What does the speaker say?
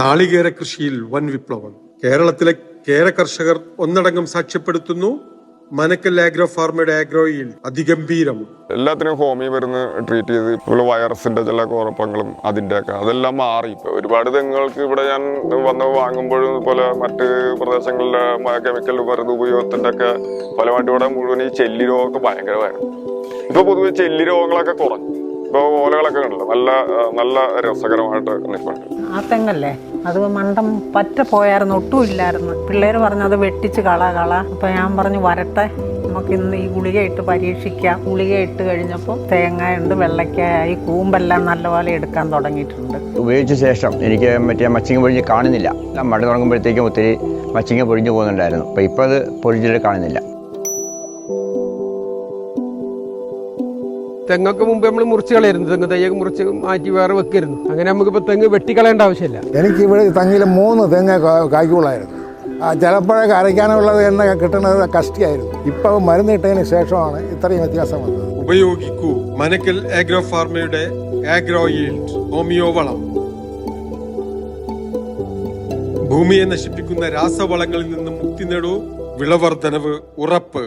നാളികേര കൃഷിയിൽ വൻ വിപ്ലവം. കേരളത്തിലെ കേര കർഷകർ ഒന്നടങ്കം സാക്ഷ്യപ്പെടുത്തുന്നു. മനക്കൽ ആഗ്രോ ഫാർമയുടെ ആഗ്രോയിൽ അതിഗംഭീരം എല്ലാത്തിനും ഹോമിയോ മരുന്ന് ട്രീറ്റ് ചെയ്ത് ഇപ്പോൾ വൈറസിന്റെ ചില കുഴപ്പങ്ങളും അതിന്റെയൊക്കെ അതെല്ലാം മാറി. ഒരുപാട് തെങ്ങുകൾക്ക് ഇവിടെ ഞാൻ വന്ന് വാങ്ങുമ്പോഴും പോലെ മറ്റ് പ്രദേശങ്ങളിലെ കെമിക്കൽ മരുന്ന് ഉപയോഗത്തിന്റെ ഒക്കെ ഫലമായിട്ട് ഇവിടെ മുഴുവൻ ഈ ചെല്ലി രോഗമൊക്കെ ഭയങ്കരമായിരുന്നു. ഇപ്പൊ പൊതുവെ ചെല്ലി രോഗങ്ങളൊക്കെ കുറഞ്ഞു. ഇപ്പൊ ഓലകളൊക്കെ ഉണ്ടല്ലോ നല്ല നല്ല രസകരമായിട്ട് നിൽപ്പുണ്ട്. ആ തെങ്ങല്ലേ? അത് മണ്ടം പറ്റ പോയായിരുന്നു ഒട്ടും ഇല്ലായിരുന്നു. പിള്ളേർ പറഞ്ഞു അത് വെട്ടിച്ച് കള കള. അപ്പം ഞാൻ പറഞ്ഞു വരട്ടെ. നമുക്ക് ഇന്ന് ഈ ഗുളിക ഇട്ട് പരീക്ഷിക്കാം. ഗുളിക ഇട്ട് കഴിഞ്ഞപ്പോൾ തേങ്ങയുണ്ട് വെള്ളയ്ക്കായി കൂമ്പെല്ലാം നല്ലപോലെ എടുക്കാൻ തുടങ്ങിയിട്ടുണ്ട്. ഉപയോഗിച്ച ശേഷം എനിക്ക് മറ്റേ മച്ചിങ്ങ പൊഴിഞ്ഞ് കാണുന്നില്ല. മഴ തുടങ്ങുമ്പോഴത്തേക്കും ഒത്തിരി മച്ചിങ്ങ പൊഴിഞ്ഞു പോകുന്നുണ്ടായിരുന്നു. അപ്പോൾ ഇപ്പോൾ അത് പൊഴിഞ്ഞിട്ട് കാണുന്നില്ല. തെങ്ങൊക്കെ മുമ്പ് നമ്മൾ മുറിച്ച് കളയായിരുന്നു. തെങ്ങ് തയ്യൊക്കെ മുറിച്ച് മാറ്റി വേറെ വെക്കരുന്നു അങ്ങനെ നമുക്കിപ്പോൾ തെങ്ങ് വെട്ടിക്കളയേണ്ട ആവശ്യമില്ല. എനിക്ക് ഇവിടെ തങ്ങിൽ മൂന്ന് തെങ്ങ് കായ്ക്കുള്ളായിരുന്നു ചിലപ്പോഴൊക്കെ അരയ്ക്കാനുള്ളത് എണ്ണ കിട്ടുന്നത് കഷ്ടിയായിരുന്നു. ഇപ്പോൾ മരുന്നിട്ടതിന് ശേഷമാണ് ഇത്രയും വ്യത്യാസം വന്നത്. ഉപയോഗിക്കൂ മനക്കൽ ആഗ്രോ ഫാർമയുടെ ആഗ്രോ ഈൽഡ് ഹോമിയോ വളം. ഭൂമിയെ നശിപ്പിക്കുന്ന രാസവളങ്ങളിൽ നിന്നും മുക്തി നേടൂ. വിളവർദ്ധനവ് ഉറപ്പ്.